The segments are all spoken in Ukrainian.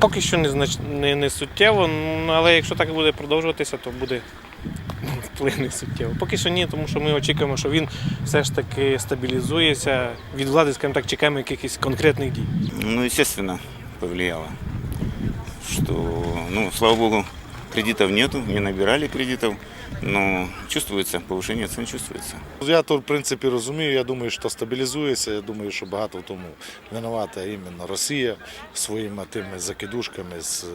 Поки що не, не, не суттєво, але якщо так буде продовжуватися, то буде вплине суттєво. Поки що ні, тому що ми очікуємо, що він все ж таки стабілізується. Від влади, скажімо так, чекаємо якихось конкретних дій. Ну, естественно, повлияло. Що, ну, слава богу, кредитів нету, не набирали кредитов, но чувствуется, повышение цен чувствуется. Я то в принципі розумію. Я думаю, що стабілізується. Я думаю, що багато в тому винувата іменно Росія своїми тими закидушками з е,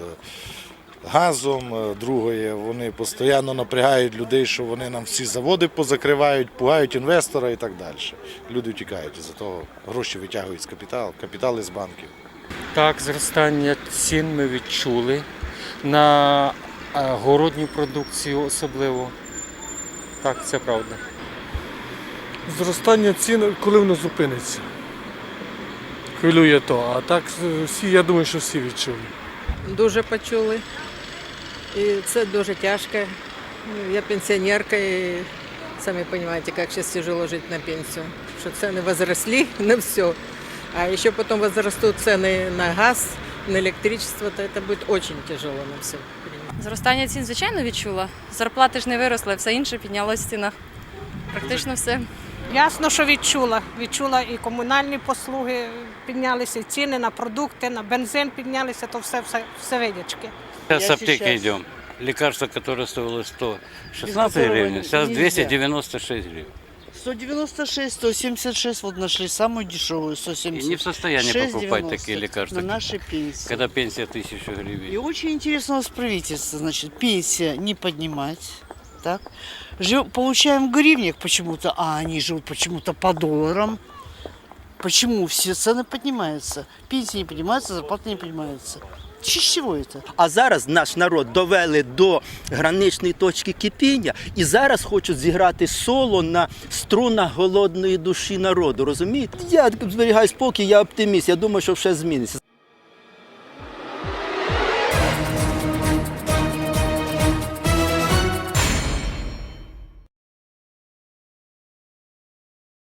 газом. Е, Другое, вони постійно напрягають людей, що вони нам всі заводи позакривають, пугають інвестора і так далі. Люди тікають із-за того, гроші витягують з капіталу, капітали з банків. Так, зростання цін ми відчули на городню продукцію особливо. Так, це правда. Зростання цін, коли воно зупиниться. Хвилює то. А так е, всі, я думаю, що всі відчули. дуже почули. І це дуже тяжко. Я пенсіонерка і самі розумієте, як зараз тяжело жити на пенсію. Що ціни возросли на все. А ще потім возростуть ціни на газ, на електричество, то це буде дуже тяжело на все. Зростання цін, звичайно, відчула. Зарплати ж не виросли, все інше піднялось в цінах. Практично все. Ясно, що відчула. Відчула і комунальні послуги піднялися, і ціни на продукти, на бензин піднялися, то все, все, все видячки. С аптеки идем. Лекарство, которое стоило 116 которого гривен, сейчас нельзя. 296 гривен. 196, 176, вот нашли самую дешевую, 170. И не в состоянии 6,90 покупать такие лекарства, На наши пенсии. когда пенсия 1000 И очень интересно у нас правительство, значит, пенсия не поднимать, так? Жив- получаем в гривнях почему-то, а они живут почему-то по долларам. Почему все цены поднимаются? Пенсии не поднимаются, зарплаты не поднимаются. Это? А зараз наш народ довели до граничної точки кипіння і зараз хочуть зіграти соло на струнах голодної душі народу. Розумієте? Я зберігаю спокій, я оптиміст. Я думаю, що все зміниться.